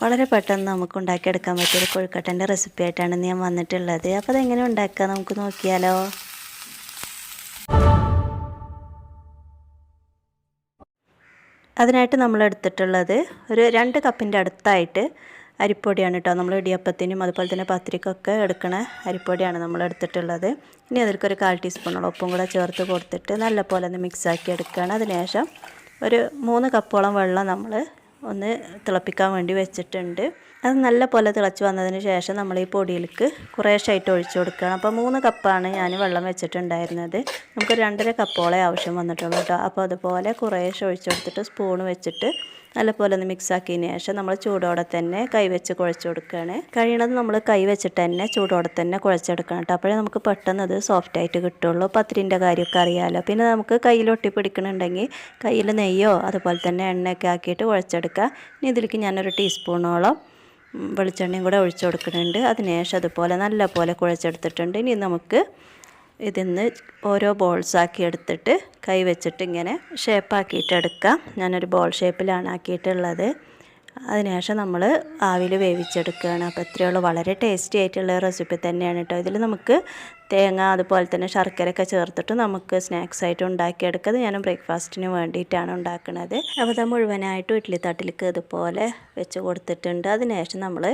വളരെ പെട്ടെന്ന് നമുക്ക് ഉണ്ടാക്കിയെടുക്കാൻ പറ്റിയൊരു കൊഴുക്കട്ടന്റെ റെസിപ്പി ആയിട്ടാണ് ഞാൻ വന്നിട്ടുള്ളത്. അപ്പോൾ അതെങ്ങനെ ഉണ്ടാക്കുക നമുക്ക് നോക്കിയാലോ? അതിനായിട്ട് നമ്മൾ എടുത്തിട്ടുള്ളത് ഒരു രണ്ട് കപ്പിന്റെ അടുത്തായിട്ട് അരിപ്പൊടിയാണ് കേട്ടോ നമ്മൾ ഇടിയപ്പത്തിനും അതുപോലെ തന്നെ പത്തിരിക്കൊക്കെ എടുക്കണ അരിപ്പൊടിയാണ് നമ്മൾ എടുത്തിട്ടുള്ളത്. ഇനി അതിൽക്കൊരു കാൽ ടീസ്പൂണോളം ഉപ്പും കൂടെ ചേർത്ത് കൊടുത്തിട്ട് നല്ല പോലെ ഒന്ന് മിക്സാക്കി എടുക്കുകയാണ്. അതിനുശേഷം ഒരു മൂന്ന് കപ്പോളം വെള്ളം നമ്മൾ ഒന്ന് തിളപ്പിക്കാൻ വേണ്ടി വെച്ചിട്ടുണ്ട്. അത് നല്ല പോലെ തിളച്ച് വന്നതിന് ശേഷം നമ്മൾ ഈ പൊടിയിലേക്ക് കുറേശ്ശായിട്ട് ഒഴിച്ചു കൊടുക്കുകയാണ്. അപ്പോൾ മൂന്ന് കപ്പാണ് ഞാൻ വെള്ളം വെച്ചിട്ടുണ്ടായിരുന്നത്. നമുക്ക് രണ്ടര കപ്പോളെ ആവശ്യം വന്നിട്ടുള്ളൂ കേട്ടോ. അപ്പോൾ അതുപോലെ കുറേശ്ശെ ഒഴിച്ചു കൊടുത്തിട്ട് സ്പൂൺ വെച്ചിട്ട് നല്ലപോലെ ഒന്ന് മിക്സ് ആക്കിയതിന് ശേഷം നമ്മൾ ചൂടോടെ തന്നെ കൈ വെച്ച് കുഴച്ച് കൊടുക്കുകയാണ്. കഴിയണത് നമ്മൾ കൈ വെച്ചിട്ട് തന്നെ ചൂടോടെ തന്നെ കുഴച്ചെടുക്കണം കേട്ടോ. അപ്പോഴേ നമുക്ക് പെട്ടെന്ന് അത് സോഫ്റ്റ് ആയിട്ട് കിട്ടുള്ളൂ. പത്തിരിന്റെ കാര്യമൊക്കെ അറിയാമല്ലോ പിന്നെ നമുക്ക് കയ്യിൽ ഒട്ടി പിടിക്കണുണ്ടെങ്കിൽ കയ്യിൽ നെയ്യോ അതുപോലെ തന്നെ എണ്ണയൊക്കെ ആക്കിയിട്ട് കുഴച്ചെടുക്കുക. ഇനി ഇതിലേക്ക് ഞാനൊരു ടീസ്പൂണോളം വെളിച്ചെണ്ണയും കൂടെ ഒഴിച്ചു കൊടുക്കുന്നുണ്ട്. അതിനുശേഷം അതുപോലെ നല്ല പോലെ കുഴച്ചെടുത്തിട്ടുണ്ട്. ഇനി നമുക്ക് ഇതിന്ന് ഓരോ ബോൾസ് ആക്കി എടുത്തിട്ട് കൈ വെച്ചിട്ട് ഇങ്ങനെ ഷേപ്പാക്കിയിട്ട് എടുക്കാം. ഞാനൊരു ബോൾ ഷേപ്പിലാണ് ആക്കിയിട്ടുള്ളത്. അതിനുശേഷം നമ്മൾ ആവിയിൽ വേവിച്ചെടുക്കുകയാണ്. അപ്പോൾ ഇത്രയുള്ളൂ. വളരെ ടേസ്റ്റി ആയിട്ടുള്ള റെസിപ്പി തന്നെയാണ് കേട്ടോ. ഇതിൽ നമുക്ക് തേങ്ങ അതുപോലെ തന്നെ ശർക്കരയൊക്കെ ചേർത്തിട്ട് നമുക്ക് സ്നാക്സ് ആയിട്ട് ഉണ്ടാക്കിയെടുക്കുന്നത് ഞാൻ ബ്രേക്ക്ഫാസ്റ്റിന് വേണ്ടിയിട്ടാണ് ഉണ്ടാക്കുന്നത്. അപ്പോൾ അത് മുഴുവനായിട്ടും ഇഡ്ഡലി തട്ടിലേക്ക് ഇതുപോലെ വെച്ച് കൊടുത്തിട്ടുണ്ട്. അതിനുശേഷം നമ്മൾ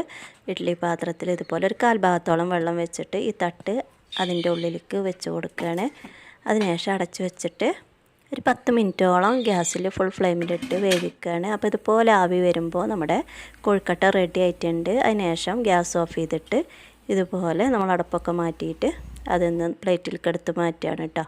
ഇഡ്ഡലി പാത്രത്തിൽ ഇതുപോലെ ഒരു കാൽഭാഗത്തോളം വെള്ളം വെച്ചിട്ട് ഈ തട്ട് അതിന്റെ ഉള്ളിലേക്ക് വെച്ച് കൊടുക്കുകയാണ്. അതിനുശേഷം അടച്ചു വെച്ചിട്ട് ഒരു പത്ത് മിനിറ്റോളം ഗ്യാസിൽ ഫുൾ ഫ്ലെയിമിലിട്ട് വേവിക്കുകയാണ് അപ്പോൾ ഇതുപോലെ ആവി വരുമ്പോൾ നമ്മുടെ കൊഴുക്കട്ട റെഡി ആയിട്ടുണ്ട്. അതിനുശേഷം ഗ്യാസ് ഓഫ് ചെയ്തിട്ട് ഇതുപോലെ നമ്മൾ അടപ്പൊക്കെ മാറ്റിയിട്ട് അതിൽ പ്ലേറ്റിലേക്ക് എടുത്ത് മാറ്റുകയാണ് കേട്ടോ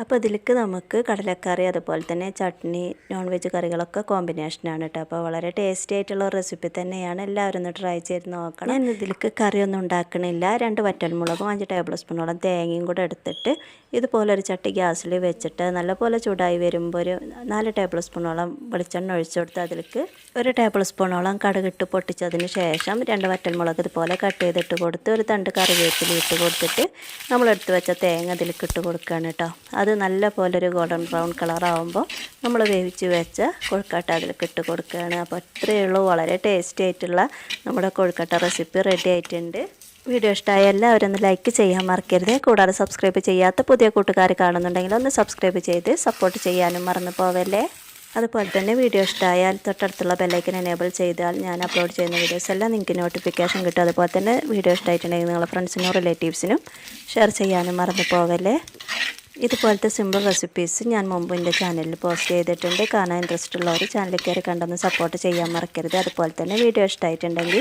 അപ്പോൾ ഇതിലേക്ക് നമുക്ക് കടലക്കറി അതുപോലെ തന്നെ ചട്നി നോൺ വെജ് കറികളൊക്കെ കോമ്പിനേഷനാണ് കേട്ടോ അപ്പോൾ വളരെ ടേസ്റ്റി ആയിട്ടുള്ള റെസിപ്പി തന്നെയാണ്. എല്ലാവരും ഒന്ന് ട്രൈ ചെയ്ത് നോക്കണം. ഞാൻ ഇതിലേക്ക് കറിയൊന്നും ഉണ്ടാക്കണില്ല. രണ്ട് വറ്റൽമുളകും അഞ്ച് ടേബിൾ സ്പൂണോളം തേങ്ങയും കൂടെ എടുത്തിട്ട് ഇതുപോലെ ഒരു ചട്ടി ഗ്യാസിൽ വെച്ചിട്ട് നല്ലപോലെ ചൂടായി വരുമ്പോൾ ഒരു നാല് ടേബിൾ സ്പൂണോളം വെളിച്ചെണ്ണ ഒഴിച്ചു കൊടുത്ത് അതിലേക്ക് ഒരു ടേബിൾ സ്പൂണോളം കടുകിട്ട് പൊട്ടിച്ചതിന് ശേഷം രണ്ട് വറ്റൽമുളക് ഇതുപോലെ കട്ട് ചെയ്തിട്ട് കൊടുത്ത് ഒരു തണ്ട് കറിവേപ്പില ഇട്ട് കൊടുത്തിട്ട് നമ്മളെടുത്ത് വെച്ച തേങ്ങ അതിലേക്ക് ഇട്ട് കൊടുക്കുകയാണ് കേട്ടോ അത് നല്ല പോലെ ഒരു ഗോൾഡൻ ബ്രൗൺ കളർ ആകുമ്പോൾ നമ്മൾ വേവിച്ച് വെച്ച കൊഴുക്കട്ട അതിലേക്ക് ഇട്ട് കൊടുക്കുകയാണ്. അപ്പോൾ അത്രയേ ഉള്ളൂ. വളരെ ടേസ്റ്റി ആയിട്ടുള്ള നമ്മുടെ കൊഴുക്കട്ട റെസിപ്പി റെഡി ആയിട്ടുണ്ട്. വീഡിയോ ഇഷ്ടമായ എല്ലാവരും ഒന്ന് ലൈക്ക് ചെയ്യാൻ മറക്കരുത്. കൂടാതെ സബ്സ്ക്രൈബ് ചെയ്യാത്ത പുതിയ കൂട്ടുകാർ കാണുന്നുണ്ടെങ്കിൽ ഒന്ന് സബ്സ്ക്രൈബ് ചെയ്ത് സപ്പോർട്ട് ചെയ്യാനും മറന്നു പോവല്ലേ? അതുപോലെ തന്നെ വീഡിയോ ഇഷ്ടമായാൽ തൊട്ടടുത്തുള്ള ബെല്ലൈക്കൻ എനേബിൾ ചെയ്താൽ ഞാൻ അപ്ലോഡ് ചെയ്യുന്ന വീഡിയോസ് എല്ലാം നിങ്ങൾക്ക് നോട്ടിഫിക്കേഷൻ കിട്ടും. അതുപോലെ തന്നെ വീഡിയോ ഇഷ്ടമായിട്ടുണ്ടെങ്കിൽ നിങ്ങളുടെ ഫ്രണ്ട്സിനും റിലേറ്റീവ്സിനും ഷെയർ ചെയ്യാനും മറന്നു പോവല്ലേ? ഇതുപോലത്തെ സിമ്പിൾ റെസിപ്പീസ് ഞാൻ മുമ്പ് എന്റെ ചാനലിൽ പോസ്റ്റ് ചെയ്തിട്ടുണ്ട്. കാണാൻ ഇൻട്രസ്റ്റ് ഉള്ളവർ ചാനലിൽ കയറി കണ്ടൊന്ന് സപ്പോർട്ട് ചെയ്യാൻ മറക്കരുത്. അതുപോലെ തന്നെ വീഡിയോ ഇഷ്ടമായിട്ടുണ്ടെങ്കിൽ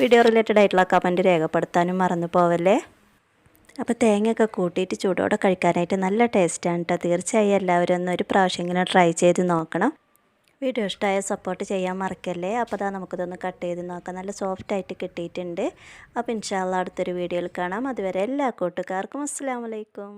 വീഡിയോ റിലേറ്റഡ് ആയിട്ടുള്ള കമന്റ് രേഖപ്പെടുത്താനും മറന്നു പോവല്ലേ? അപ്പോൾ തേങ്ങയൊക്കെ കൂട്ടിയിട്ട് ചൂടോടെ കഴിക്കാനായിട്ട് നല്ല ടേസ്റ്റാണ് കേട്ടോ തീർച്ചയായും എല്ലാവരും ഒന്ന് ഒരു പ്രാവശ്യമെങ്കിലും ട്രൈ ചെയ്ത് നോക്കണം. വീഡിയോ ഇഷ്ടമായ സപ്പോർട്ട് ചെയ്യാൻ മറക്കല്ലേ? അപ്പോൾ അതാ നമുക്കിതൊന്ന് കട്ട് ചെയ്ത് നോക്കാം. നല്ല സോഫ്റ്റ് ആയിട്ട് കിട്ടിയിട്ടുണ്ട്. അപ്പോൾ ഇൻഷാല്ല അടുത്തൊരു വീഡിയോയിൽ കാണാം. അതുവരെ എല്ലാ കൂട്ടുകാർക്കും അസ്സാം വലൈക്കും